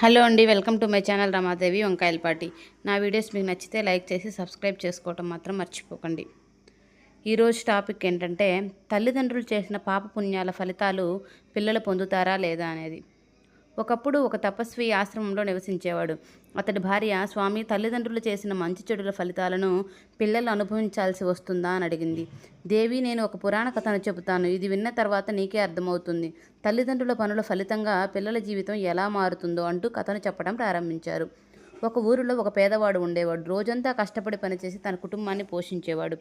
Hello అండి welcome to my channel Ramadevi Vankayalapati నా videos మీకు నచ్చితే లైక్ చేసి సబ్స్క్రైబ్ చేసుకోవటం మాత్రం మర్చిపోకండి. ఈరోజు టాపిక్ ఏంటంటే తల్లిదండ్రులు చేసిన పాప పుణ్యాల ఫలితాలు పిల్లలు పొందుతారా లేదా అనేది. ఒకప్పుడు ఒక తపస్వి ఆశ్రమంలో నివసించేవాడు. అతడి భార్య స్వామి తల్లిదండ్రులు చేసిన మంచి చెడుల ఫలితాలను పిల్లలు అనుభవించాల్సి వస్తుందా? అని అడిగింది. దేవి నేను ఒక పురాణ కథను చెబుతాను. ఇది విన్న తర్వాత నీకే అర్థమవుతుంది. తల్లిదండ్రుల పనుల ఫలితంగా పిల్లల జీవితం ఎలా మారుతుందో అంటూ కథను చెప్పడం ప్రారంభించారు. ఒక ఊరిలో ఒక పేదవాడు ఉండేవాడు. రోజంతా కష్టపడి పనిచేసి తన కుటుంబాన్ని పోషించేవాడు.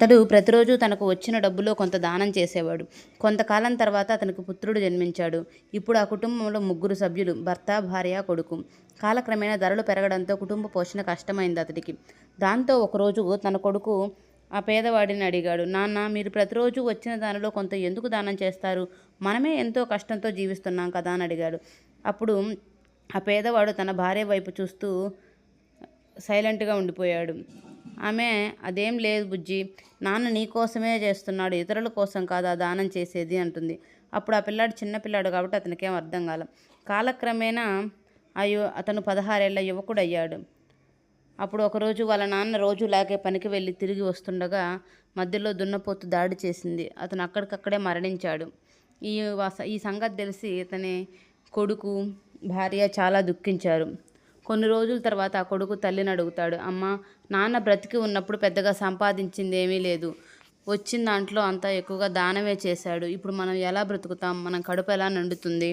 అతడు ప్రతిరోజు తనకు వచ్చిన డబ్బులో కొంత దానం చేసేవాడు. కొంతకాలం తర్వాత అతనికి పుత్రుడు జన్మించాడు. ఇప్పుడు ఆ కుటుంబంలో ముగ్గురు సభ్యులు భర్త భార్య కొడుకు. కాలక్రమేణా ధరలు పెరగడంతో కుటుంబ పోషణ కష్టమైంది అతడికి. దాంతో ఒకరోజు తన కొడుకు ఆ పేదవాడిని అడిగాడు నాన్న మీరు ప్రతిరోజు వచ్చిన దానిలో కొంత ఎందుకు దానం చేస్తారు? మనమే ఎంతో కష్టంతో జీవిస్తున్నాం కదా అని అడిగాడు. అప్పుడు ఆ పేదవాడు తన భార్య వైపు చూస్తూ సైలెంట్గా ఉండిపోయాడు. ఆమె అదేం లేదు బుజ్జి. నాన్న నీ కోసమే చేస్తున్నాడు. ఇతరుల కోసం కాదా దానం చేసేది అంటుంది. అప్పుడు ఆ పిల్లాడు చిన్నపిల్లాడు కాబట్టి అతనికేం అర్థం కాల. కాలక్రమేణా అయ్యో అతను పదహారేళ్ళ యువకుడు అయ్యాడు అప్పుడు ఒకరోజు వాళ్ళ నాన్న రోజు లాగే పనికి వెళ్ళి తిరిగి వస్తుండగా మధ్యలో దున్నపోతు దాడి చేసింది. అతను అక్కడికక్కడే మరణించాడు. ఈ వస- ఈ సంగతి తెలిసి అతని కొడుకు భార్య చాలా దుఃఖించారు. కొన్ని రోజుల తర్వాత ఆ కొడుకు తల్లిని అడుగుతాడు. అమ్మ నాన్న బ్రతికి ఉన్నప్పుడు పెద్దగా సంపాదించింది ఏమీ లేదు. వచ్చిన దాంట్లో అంతా ఎక్కువగా దానమే చేశాడు. ఇప్పుడు మనం ఎలా బ్రతుకుతాం? మనం కడుపు ఎలా నిండుతుంది?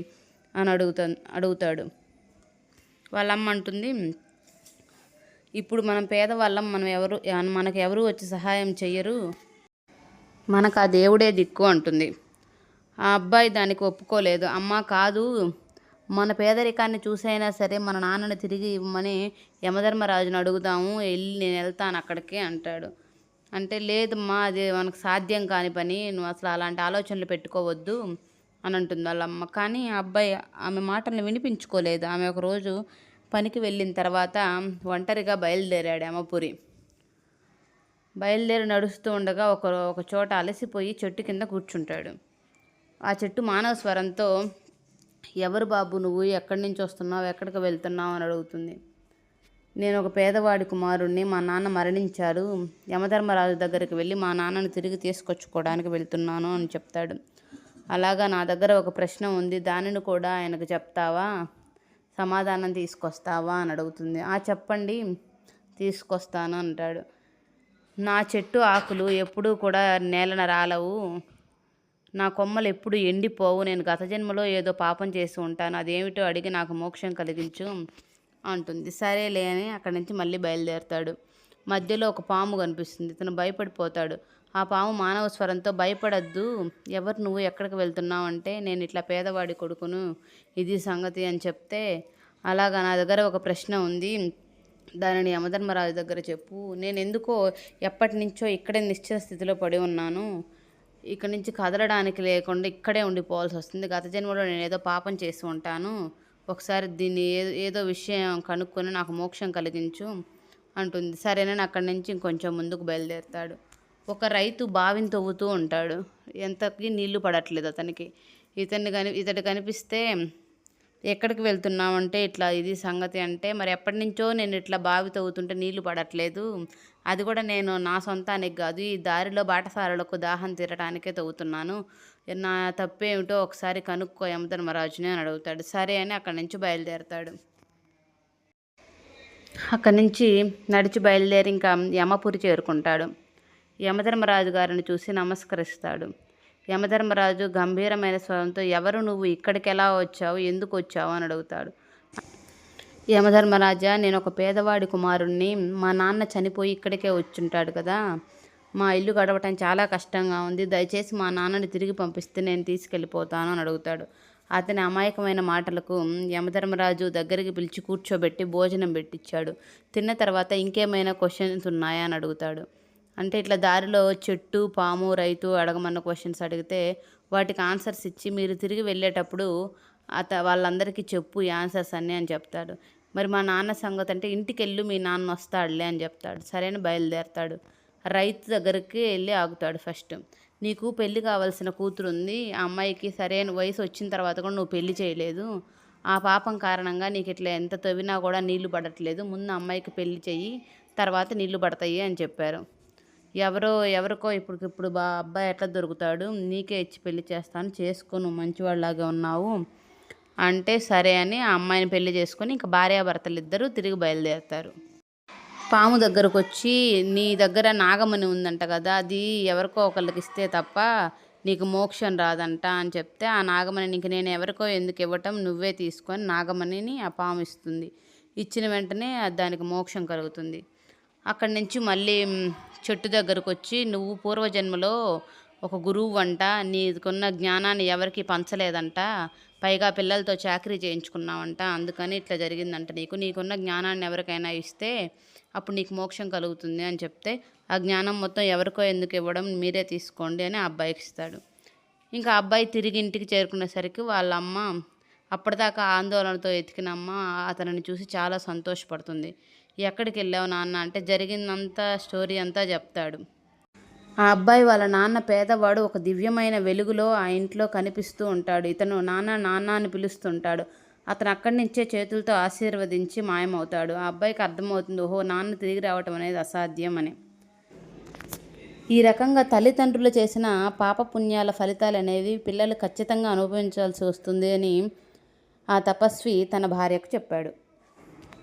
అని అడుగుతా అడుగుతాడు. వాళ్ళమ్మ అంటుంది ఇప్పుడు మనం పేదవాళ్ళం మనం ఎవరు మనకు ఎవరు వచ్చి సహాయం చెయ్యరు? మనకు ఆ దేవుడే దిక్కు అంటుంది. ఆ అబ్బాయి దానికి ఒప్పుకోలేదు. అమ్మ కాదు మన పేదరికాన్ని చూసైనా సరే మన నాన్నని తిరిగి ఇవ్వమని యమధర్మరాజును అడుగుదాము వెళ్ళి నేను వెళ్తాను అక్కడికి అంటాడు. అంటే లేదమ్మా అది మనకు సాధ్యం కాని పని నువ్వు అసలు అలాంటి ఆలోచనలు పెట్టుకోవద్దు అని అంటుంది వాళ్ళమ్మ కానీ ఆ అబ్బాయి ఆమె మాటల్ని వినిపించుకోలేదు. ఆమె ఒకరోజు పనికి వెళ్ళిన తర్వాత ఒంటరిగా బయలుదేరాడు యమపురి. బయలుదేరి నడుస్తూ ఉండగా ఒక ఒక చోట అలసిపోయి చెట్టు కింద కూర్చుంటాడు. ఆ చెట్టు మానవ స్వరంతో ఎవరు బాబు నువ్వు? ఎక్కడి నుంచి వస్తున్నావు? ఎక్కడికి వెళ్తున్నావు? అని అడుగుతుంది. నేను ఒక పేదవాడి కుమారుణ్ణి మా నాన్న మరణించారు. యమధర్మరాజు దగ్గరికి వెళ్ళి మా నాన్నను తిరిగి తీసుకొచ్చుకోవడానికి వెళ్తున్నాను అని చెప్తాడు. అలాగా నా దగ్గర ఒక ప్రశ్న ఉంది. దానిని కూడా ఆయనకు చెప్తావా? సమాధానం తీసుకొస్తావా? అని అడుగుతుంది. ఆ చెప్పండి. తీసుకొస్తాను అంటాడు. నా చెట్టు ఆకులు ఎప్పుడూ కూడా నేలన రాలవు. నా కొమ్మలు ఎప్పుడు ఎండిపోవు నేను గత జన్మలో ఏదో పాపం చేసి ఉంటాను అదేమిటో అడిగి నాకు మోక్షం కలిగించు అంటుంది. సరేలే అని అక్కడి నుంచి మళ్ళీ బయలుదేరుతాడు. మధ్యలో ఒక పాము కనిపిస్తుంది ఇతను భయపడిపోతాడు. ఆ పాము మానవ స్వరంతో భయపడద్దు ఎవరు నువ్వు ఎక్కడికి వెళ్తున్నావు అంటే నేను ఇట్లా పేదవాడి కొడుకును ఇది సంగతి అని చెప్తే అలాగా నా దగ్గర ఒక ప్రశ్న ఉంది దానిని యమధర్మరాజు దగ్గర చెప్పు. నేను ఎందుకో ఎప్పటి నుంచో ఇక్కడే నిశ్చల స్థితిలో పడి ఉన్నాను. ఇక్కడ నుంచి కదలడానికి లేకుండా ఇక్కడే ఉండిపోవాల్సి వస్తుంది. గత జన్మలో నేను ఏదో పాపం చేసి ఉంటాను. ఒకసారి దీన్ని ఏదో ఏదో విషయం కనుక్కొని నాకు మోక్షం కలిగించు అంటుంది. సరేనని అక్కడి నుంచి ఇంకొంచెం ముందుకు బయలుదేరుతాడు. ఒక రైతు బావిని తవ్వుతూ ఉంటాడు. ఎంతకి నీళ్ళు పడట్లేదు అతనికి. ఇతన్ని కని ఇతడు కనిపిస్తే ఎక్కడికి వెళ్తున్నామంటే ఇట్లా ఇది సంగతి అంటే మరి ఎప్పటి నుంచో నేను ఇట్లా బావి తవ్వుతుంటే నీళ్ళు పడట్లేదు. అది కూడా నేను నా సొంతానికి కాదు ఈ దారిలో బాటసారులకు దాహం తీరడానికే తవ్వుతున్నాను. నా తప్పేమిటో ఒకసారి కనుక్కో యమధర్మరాజుని అని అడుగుతాడు. సరే అని అక్కడి నుంచి బయలుదేరుతాడు. అక్కడి నుంచి నడిచి బయలుదేరి ఇంకా యమపురి చేరుకుంటాడు. యమధర్మరాజు గారిని చూసి నమస్కరిస్తాడు. యమధర్మరాజు గంభీరమైన స్వరంతో ఎవరు నువ్వు? ఇక్కడికి ఎలా వచ్చావు? ఎందుకు వచ్చావు? అని అడుగుతాడు. యమధర్మరాజా నేను ఒక పేదవాడి కుమారుణ్ణి. మా నాన్న చనిపోయి ఇక్కడికే వచ్చుంటాడు కదా. మా ఇల్లు గడవటం చాలా కష్టంగా ఉంది. దయచేసి మా నాన్నని తిరిగి పంపిస్తే నేను తీసుకెళ్ళిపోతాను అని అడుగుతాడు. అతని అమాయకమైన మాటలకు యమధర్మరాజు దగ్గరికి పిలిచి కూర్చోబెట్టి భోజనం పెట్టించాడు. తిన్న తర్వాత ఇంకేమైనా క్వశ్చన్స్ ఉన్నాయా? అని అడుగుతాడు. అంటే ఇట్లా దారిలో చెట్టు పాము రైతు అడగమన్న క్వశ్చన్స్ అడిగితే వాటికి ఆన్సర్స్ ఇచ్చి మీరు తిరిగి వెళ్ళేటప్పుడు అత వాళ్ళందరికీ చెప్పు ఈ ఆన్సర్స్ అన్నీ అని చెప్తాడు. మరి మా నాన్న సంగతి అంటే ఇంటికి వెళ్ళు మీ నాన్న వస్తాడులే అని చెప్తాడు. సరైన బయలుదేరతాడు. రైతు దగ్గరికి వెళ్ళి ఆగుతాడు ఫస్ట్ నీకు పెళ్ళి కావాల్సిన కూతురు ఉంది ఆ అమ్మాయికి సరైన వయసు వచ్చిన తర్వాత కూడా నువ్వు పెళ్ళి చేయలేదు. ఆ పాపం కారణంగా నీకు ఇట్లా ఎంత తవ్వినా కూడా నీళ్ళు పడట్లేదు. ముందు అమ్మాయికి పెళ్ళి చెయ్యి తర్వాత నీళ్ళు పడతాయి అని చెప్పారు. ఎవరో ఎవరికో ఇప్పుడు ఇప్పుడు బా అబ్బాయి ఎట్లా దొరుకుతాడు? నీకే ఇచ్చి పెళ్ళి చేస్తాను చేసుకోను మంచివాళ్ళలాగా ఉన్నావు అంటే సరే అని ఆ అమ్మాయిని పెళ్ళి చేసుకొని ఇంకా భార్యాభర్తలు ఇద్దరు తిరిగి బయలుదేరుతారు. పాము దగ్గరకు వచ్చి నీ దగ్గర నాగమణి ఉందంట కదా అది ఎవరికో ఒకళ్ళకి ఇస్తే తప్ప నీకు మోక్షం రాదంట అని చెప్తే ఆ నాగమణిని ఇంక నేను ఎవరికో ఎందుకు ఇవ్వటం నువ్వే తీసుకొని నాగమణిని ఆ పాము ఇస్తుంది. ఇచ్చిన వెంటనే దానికి మోక్షం కలుగుతుంది. అక్కడి నుంచి మళ్ళీ చెట్టు దగ్గరకు వచ్చి నువ్వు పూర్వజన్మలో ఒక గురువు అంట నీకున్న జ్ఞానాన్ని ఎవరికి పంచలేదంట పైగా పిల్లలతో చాకరీ చేయించుకున్నావంట అందుకని ఇట్లా జరిగిందంట నీకు. నీకున్న జ్ఞానాన్ని ఎవరికైనా ఇస్తే అప్పుడు నీకు మోక్షం కలుగుతుంది అని చెప్తే ఆ జ్ఞానం మొత్తం ఎవరికో ఎందుకు ఇవ్వడం మీరే తీసుకోండి అని ఆ అబ్బాయికి ఇస్తాడు. ఇంకా అబ్బాయి తిరిగి ఇంటికి చేరుకునేసరికి వాళ్ళ అమ్మ అప్పటిదాకా ఆందోళనతో ఎతికిన అమ్మ అతనిని చూసి చాలా సంతోషపడుతుంది. ఎక్కడికి వెళ్ళావు నాన్న? అంటే జరిగిందంతా స్టోరీ అంతా చెప్తాడు. ఆ అబ్బాయి వాళ్ళ నాన్న పేదవాడు ఒక దివ్యమైన వెలుగులో ఆ ఇంట్లో కనిపిస్తూ ఉంటాడు. ఇతను నాన్న నాన్న అని పిలుస్తుంటాడు. అతను అక్కడి నుంచే చేతులతో ఆశీర్వదించి మాయమవుతాడు. ఆ అబ్బాయికి అర్థమవుతుంది ఓహో నాన్న తిరిగి రావటం అనేది అసాధ్యం అని. ఈ రకంగా తల్లిదండ్రులు చేసిన పాపపుణ్యాల ఫలితాలు అనేవి పిల్లలు ఖచ్చితంగా అనుభవించాల్సి వస్తుంది అని ఆ తపస్వి తన భార్యకు చెప్పాడు.